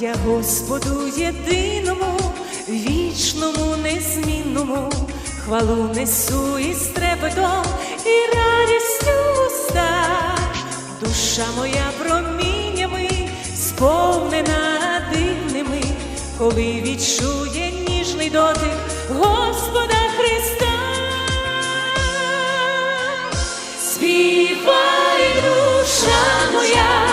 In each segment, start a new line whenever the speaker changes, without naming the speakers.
Я Господу єдиному, вічному, незмінному, хвалу несу із трепетом і радістю в устах. Душа моя проміннями, сповнена дивними, коли відчує ніжний дотик Господа Христа. Співай, душа моя,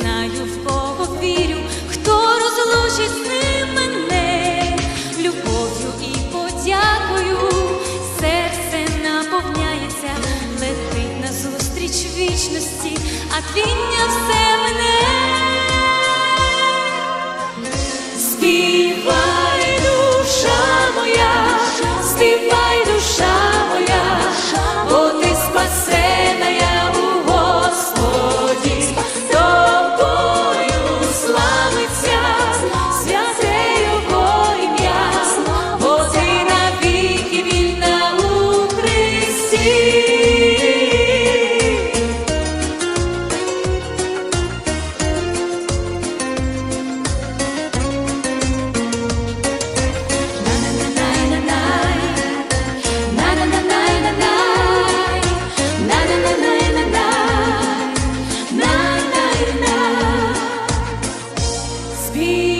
знаю, в кого вірю, хто розлучить з ним мене, любов'ю і подякою, серце наповняється, летить назустріч вічності, а твіння все peace.